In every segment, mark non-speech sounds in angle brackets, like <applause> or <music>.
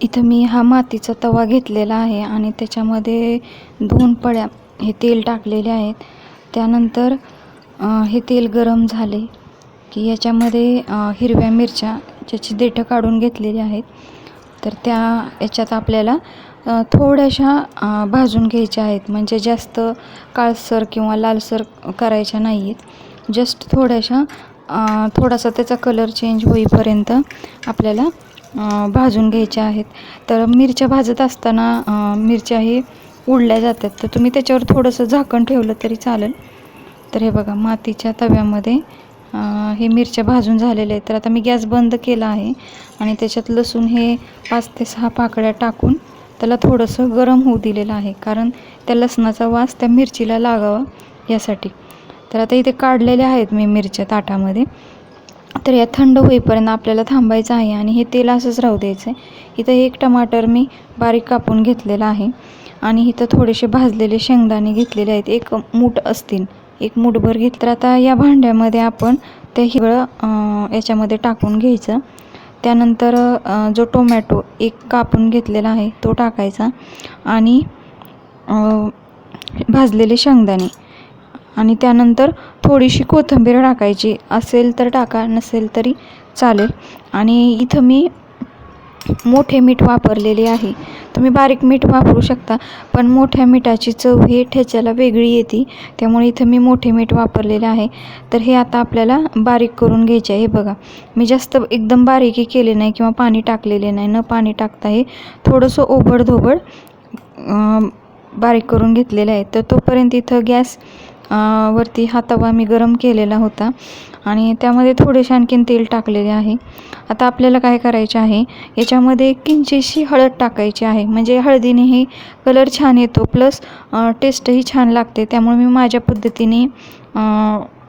इथं मी हा मातीचा तवा घेतलेला आहे आणि त्याच्यामध्ये दोन पळ्या हे तेल टाकलेले आहेत. त्यानंतर हे तेल गरम झाले की याच्यामध्ये हिरव्या मिरच्या ज्याची देठं काढून घेतलेली आहेत. तर त्या याच्यात आपल्याला थोड्याशा भाजून घ्यायच्या आहेत. म्हणजे जास्त काळसर किंवा लालसर करायच्या नाही आहेत जस्ट थोड्याशा थोडासा त्याचा कलर चेंज होईपर्यंत आपल्याला भाजून घ्यायच्या आहेत. तर मिरच्या भाजत असताना मिरच्या हे उडल्या जातात. तर तुम्ही त्याच्यावर थोडंसं झाकण ठेवलं तरी चालेल. तर हे बघा मातीच्या तव्यामध्ये हे मिरच्या भाजून झालेल्या आहेत. तर आता मी गॅस बंद केला आहे आणि त्याच्यात लसूण हे पाच ते सहा पाकळ्या टाकून त्याला थोडंसं गरम होऊ दिलेलं आहे. कारण त्या लसणाचा वास त्या मिरचीला लागावा यासाठी. तर आता इथे काढलेल्या आहेत मी मिरच्या ताटामध्ये. तर या थंड होईपर्यंत आपल्याला थांबायचं आहे आणि हे तेल असंच राहू द्यायचं आहे. इथं एक टमाटर मी बारीक कापून घेतलेला आहे आणि इथं थोडेसे भाजलेले शेंगदाणे घेतलेले आहेत. एक मूठ असतील एक मूठभर घेतलं. तर आता या भांड्यामध्ये आपण ते हिवळं याच्यामध्ये टाकून घ्यायचं. त्यानंतर जो टोमॅटो एक कापून घेतलेला आहे तो टाकायचा आणि भाजलेले शेंगदाणे. आणि त्यानंतर थोडीशी कोथिंबीर टाकायची. असेल तर टाका नसेल तरी चालेल. आणि इथं मी मोठे मीठ वापरलेले आहे. तुम्ही बारीक मीठ वापरू शकता पण मोठ्या मिठाची चव हे ठेच्याला वेगळी येते. त्यामुळे इथं मी मोठे मीठ वापरलेले आहे. तर हे आता आपल्याला बारीक करून घ्यायचे आहे. हे बघा मी जास्त एकदम बारीकी केले नाही किंवा पाणी टाकलेले नाही. न पाणी टाकता हे थोडंसं ओबडधोबड बारीक करून घेतलेलं आहे. तर तोपर्यंत इथं गॅस वरती हा तवा मी गरम केलेला होता. आणि त्यामध्ये थोडेसे आणखीन तेल टाकलेले आहे. आता आपल्याला काय करायचे आहे? याच्यामध्ये किंचितशी हळद टाकायची आहे. म्हणजे हळदीनेही कलर छान येतो. प्लस टेस्टही छान लागते. त्यामुळे मी माझ्या पद्धतीने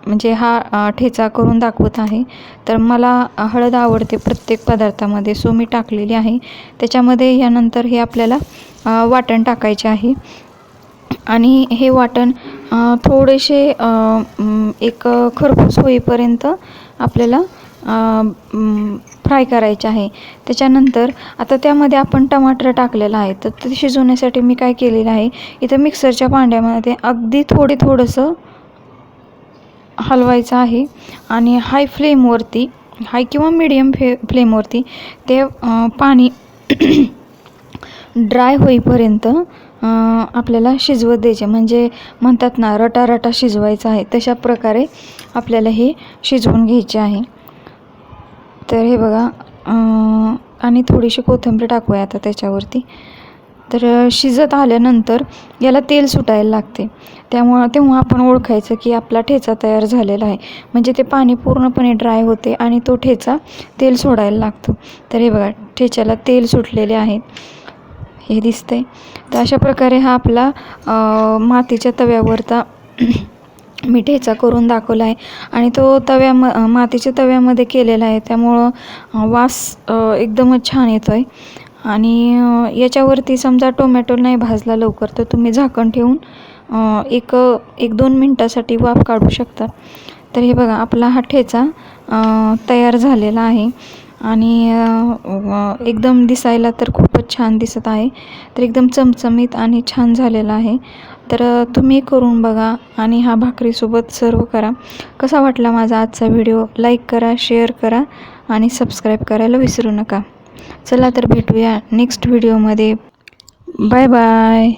म्हणजे हा ठेचा करून दाखवत आहे. तर मला हळद आवडते प्रत्येक पदार्थामध्ये. सो मी टाकलेली आहे. त्याच्यामध्ये यानंतर हे आपल्याला वाटण टाकायचे आहे. आणि हे वाटण थोडेसे एक खरपूस होईपर्यंत आपल्याला फ्राय करायचे आहे. त्याच्यानंतर आता त्यामध्ये आपण टमाटर टाकलेलं आहे. तर ते शिजवण्यासाठी मी काय केलेलं आहे इथं मिक्सरच्या भांड्यामध्ये अगदी थोडे थोडंसं हलवायचं आहे आणि हाय फ्लेमवरती हाय किंवा मिडियम फ्ले फ्लेमवरती ते पाणी <coughs> ड्राय होईपर्यंत आपल्याला शिजवत द्यायचे. म्हणजे म्हणतात ना रटा रटा शिजवायचं आहे. तशा प्रकारे आपल्याला हे शिजवून घ्यायचे आहे. तर हे बघा आणि थोडीशी कोथिंबीर टाकूया आता त्याच्यावरती. तर शिजत आल्यानंतर याला तेल सुटायला लागते. त्यामुळं तेव्हा आपण ओळखायचं की आपला ठेचा तयार झालेला आहे. म्हणजे ते पाणी पूर्णपणे ड्राय होते आणि तो ठेचा तेल सोडायला लागतो. तर हे बघा ठेच्याला तेल सुटलेले आहेत हे दिसतंय. तर अशा प्रकारे हा आपला मातीच्या तव्यावरचा मी ठेचा करून दाखवला आहे. आणि तो तव्या म मातीच्या तव्यामध्ये केलेला आहे. त्यामुळं वास एकदमच छान येतो आहे आणि याच्यावरती समजा टोमॅटो नाही भाजला लवकर तर तुम्ही झाकण ठेवून एक एक दोन मिनटासाठी वाफ काढू शकता. तर हे बघा आपला हा ठेचा तयार झालेला आहे. आणि एकदम दिसायला तर खूपच छान दिसत आहे. तर एकदम चमचमीत आणि छान झालेला आहे. तर तुम्ही करून बघा आणि हा भाकरीसोबत सर्व करा. कसा वाटला माझा आजचा व्हिडिओ? लाईक करा शेअर करा आणि सबस्क्राईब करायला विसरू नका. चला तर भेटूया नेक्स्ट व्हिडिओमध्ये. Bye bye.